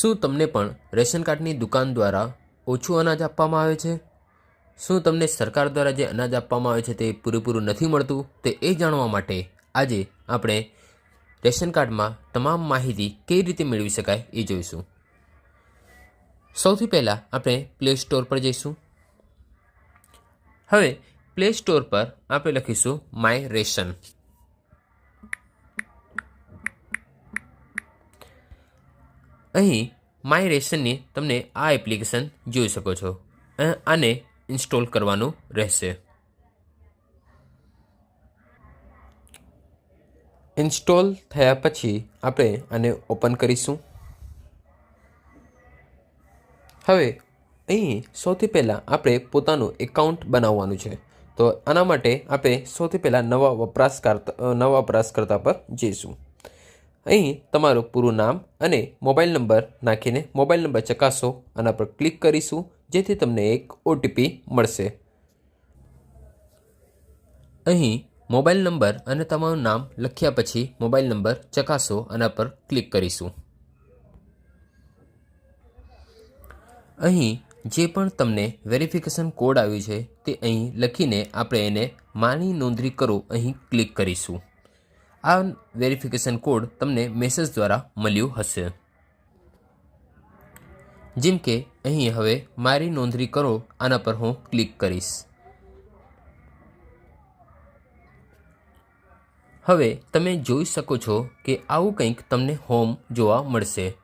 શું તમને પણ રેશન કાર્ડની દુકાન દ્વારા ઓછું અનાજ આપવામાં આવે છે? શું તમને સરકાર દ્વારા જે અનાજ આપવામાં આવે છે તે પૂરેપૂરું નથી મળતું? તે એ જાણવા માટે આજે આપણે રેશન કાર્ડમાં તમામ માહિતી કેવી રીતે મેળવી શકાય એ જોઈશું. સૌથી પહેલાં આપણે પ્લે સ્ટોર પર જઈશું. હવે પ્લે સ્ટોર પર આપણે લખીશું માય રેશન અહીં માય રેશનની તમને આ એપ્લિકેશન જોઈ શકો છો. આને ઇન્સ્ટોલ કરવાનું રહેશે. ઇન્સ્ટોલ થયા પછી આપણે આને ઓપન કરીશું. હવે અહીં સૌથી પહેલાં આપણે પોતાનું એકાઉન્ટ બનાવવાનું છે. તો આના માટે આપણે સૌથી પહેલાં નવા વપરાશકર્તા નવા વપરાશકર્તા પર જઈશું. અહીં તમારું પૂરું નામ અને મોબાઈલ નંબર નાખીને મોબાઈલ નંબર ચકાસો આના પર ક્લિક કરીશું, જેથી તમને એક ઓટીપી મળશે. અહીં મોબાઈલ નંબર અને તમારું નામ લખ્યા પછી મોબાઈલ નંબર ચકાસો આના પર ક્લિક કરીશું. અહીં જે પણ તમને વેરિફિકેશન કોડ આવ્યું છે તે અહીં લખીને આપણે એને માની નોંધણી કરો, અહીં ક્લિક કરીશું. આ વેરિફિકેશન કોડ તમને મેસેજ દ્વારા મળ્યું હશે. જેમ કે, અહીં હવે મારી નોંધણી કરો, આના પર હું ક્લિક કરીશ. હવે તમે જોઈ શકો છો કે આવું કંઈક તમને હોમ જોવા મળશે.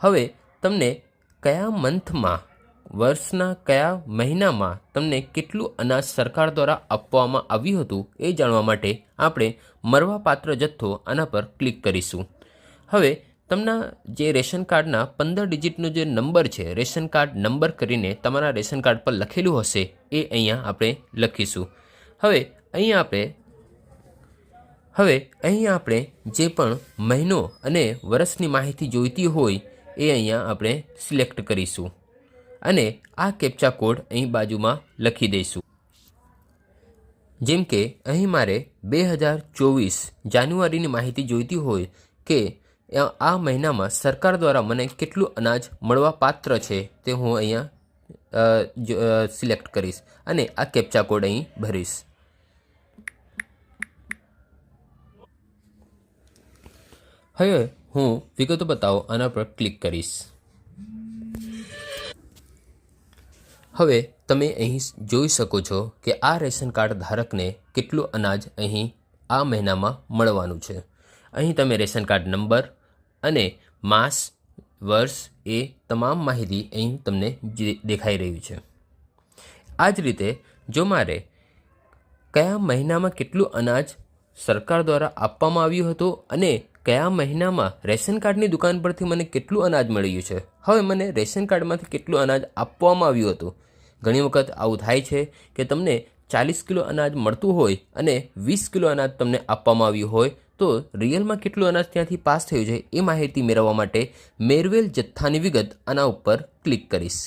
હવે તમને કયા મંથમાં વર્ષના કયા મહિનામાં તમને કેટલું અનાજ સરકાર દ્વારા આપવામાં આવ્યું હતું એ જાણવા માટે આપણે મરવાપાત્ર જથ્થો આના પર ક્લિક કરીશું. હવે, તમને જે રેશન કાર્ડના પંદર ડિજિટનો જે નંબર છે, રેશન કાર્ડ નંબર કરીને તમારા રેશન કાર્ડ પર લખેલું હશે, એ અહીંયા આપણે લખીશું. હવે અહીંયા આપણે, હવે અહીં આપણે જે પણ મહિનો અને વર્ષની માહિતી જોઈતી હોય, એ અહીંયા આપણે સિલેક્ટ કરીશું. અને આ કેપ્ચા કોડ અહીં બાજુમાં લખી દઈશું. જેમ કે અહીં મારે બે હજાર ચોવીસ જાન્યુઆરીની માહિતી જોઈતી હોય કે આ- મહિનામાં સરકાર દ્વારા મને કેટલું અનાજ મળવા પાત્ર છે તે હું અહીંયા સિલેક્ટ કરીશ અને આ કેપ્ચા કોડ અહીં ભરીશ. હવે હું વિગતો બતાવો આના પર ક્લિક કરીશ. હવે તમે અહીં જોઈ શકો છો કે આ રેશન કાર્ડ ધારકને કેટલું અનાજ અહીં આ મહિનામાં મળવાનું છે. અહીં તમે રેશન કાર્ડ નંબર અને માસ, વર્ષ એ તમામ માહિતી અહીં તમને દેખાઈ રહ્યું છે. આ જ રીતે જો મારે કયા મહિનામાં કેટલું અનાજ સરકાર દ્વારા આપવામાં આવ્યું હતું અને કયા મહિનામાં રેશન કાર્ડની દુકાન પરથી મને કેટલું અનાજ મળ્યું છે, હવે મને રેશન કાર્ડમાંથી કેટલું અનાજ આપવામાં આવ્યું હતું ઘણી વખત આવું થાય છે કે તમને ચાલીસ કિલો અનાજ મળતું હોય અને વીસ કિલો અનાજ તમને આપવામાં આવ્યું હોય, તો રિયલમાં કેટલું અનાજ ત્યાંથી પાસ થયું છે એ માહિતી મેળવવા માટે મેળવેલ જથ્થાની વિગત આના ઉપર ક્લિક કરીશ.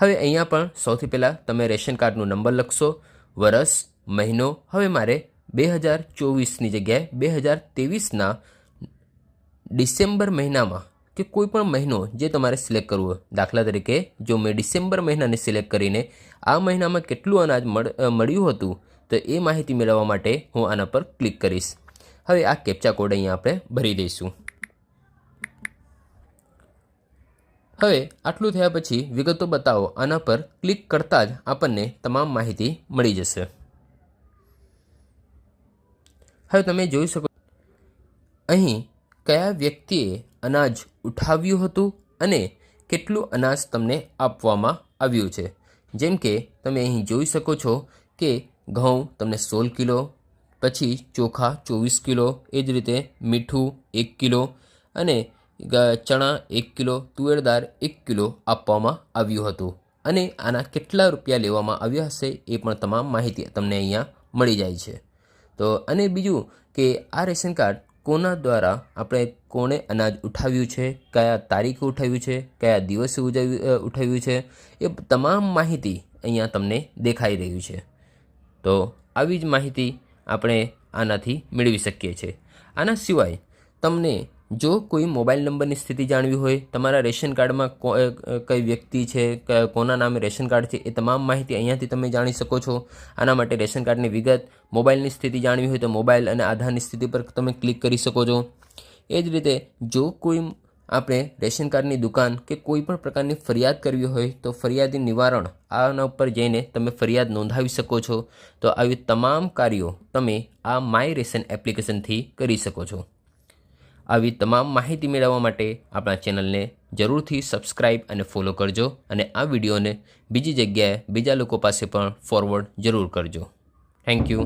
હવે અહીંયા પણ સૌથી પહેલાં તમે રેશન કાર્ડનો નંબર લખશો. વરસ, મહિનો, હવે મારે બે હજાર ચોવીસની જગ્યાએ બે હજાર ત્રેવીસના ડિસેમ્બર મહિનામાં કે કોઈ પણ મહિનો જે તમારે સિલેક્ટ કરવો દાખલા તરીકે જો મેં ડિસેમ્બર મહિનાને સિલેક્ટ કરીને આ મહિનામાં કેટલું અનાજ મળ મળ્યું હતું, તો એ માહિતી મેળવવા માટે હું આના પર ક્લિક કરીશ. હવે આ કેપ્ચા કોડ અહીંયા આપણે ભરી દઈશું. હવે આટલું થયા પછી વિગતો બતાવો, આના પર ક્લિક કરતાં જ આપણને તમામ માહિતી મળી જશે. હવે તમે જોઈ શકો અહીં કયા વ્યક્તિએ અનાજ ઉઠાવ્યું હતું અને કેટલું અનાજ તમને આપવામાં આવ્યું છે? જેમ કે, તમે અહીં જોઈ શકો છો કે ઘઉં તમને સોળ કિલો, પછી ચોખા ચોવીસ કિલો, એ જ રીતે મીઠું એક કિલો અને ચણા એક કિલો તુવેર દાળ એક કિલો આપવામાં આવ્યું હતું. અને આના કેટલા રૂપિયા લેવામાં આવ્યા હશે એ પણ તમામ માહિતી તમને અહીંયા મળી જાય છે. તો અને બીજું કે આ રેશન કાર્ડ કોના દ્વારા આપણે કોણે અનાજ ઉઠાવ્યું છે, કયા તારીખે ઉઠાવ્યું છે, કયા દિવસે ઉજાવ્યું ઉઠાવ્યું છે, એ તમામ માહિતી અહીંયા તમને દેખાઈ રહ્યું છે. તો આવી જ માહિતી આપણે આનાથી મેળવી શકીએ છીએ. આના સિવાય તમને જો કોઈ મોબાઈલ નંબરની સ્થિતિ જાણવી હોય, તમારા રેશન કાર્ડમાં કઈ વ્યક્તિ છે કોના નામે રેશન કાર્ડ છે, એ તમામ માહિતી અહીંયાથી તમે જાણી શકો છો. આના માટે રેશન કાર્ડની વિગત, મોબાઈલની સ્થિતિ જાણવી હોય તો મોબાઈલ અને આધારની સ્થિતિ પર તમે ક્લિક કરી શકો છો. એ જ રીતે, જો કોઈ આપણે રેશન કાર્ડની દુકાન કે કોઈ પણ પ્રકારની ફરિયાદ કરવી હોય, તો ફરિયાદી નિવારણ, આના ઉપર જઈને તમે ફરિયાદ નોંધાવી શકો છો. તો આવી તમામ કાર્યો તમે આ માય રેશન એપ્લિકેશનથી કરી શકો છો. આવી તમામ માહિતી મેળવવા માટે આપણા ચેનલને જરૂરથી સબસ્ક્રાઇબ અને ફોલો કરજો અને આ વિડીયોને બીજી જગ્યાએ બીજા લોકો પાસે પણ ફોરવર્ડ જરૂર કરજો. Thank you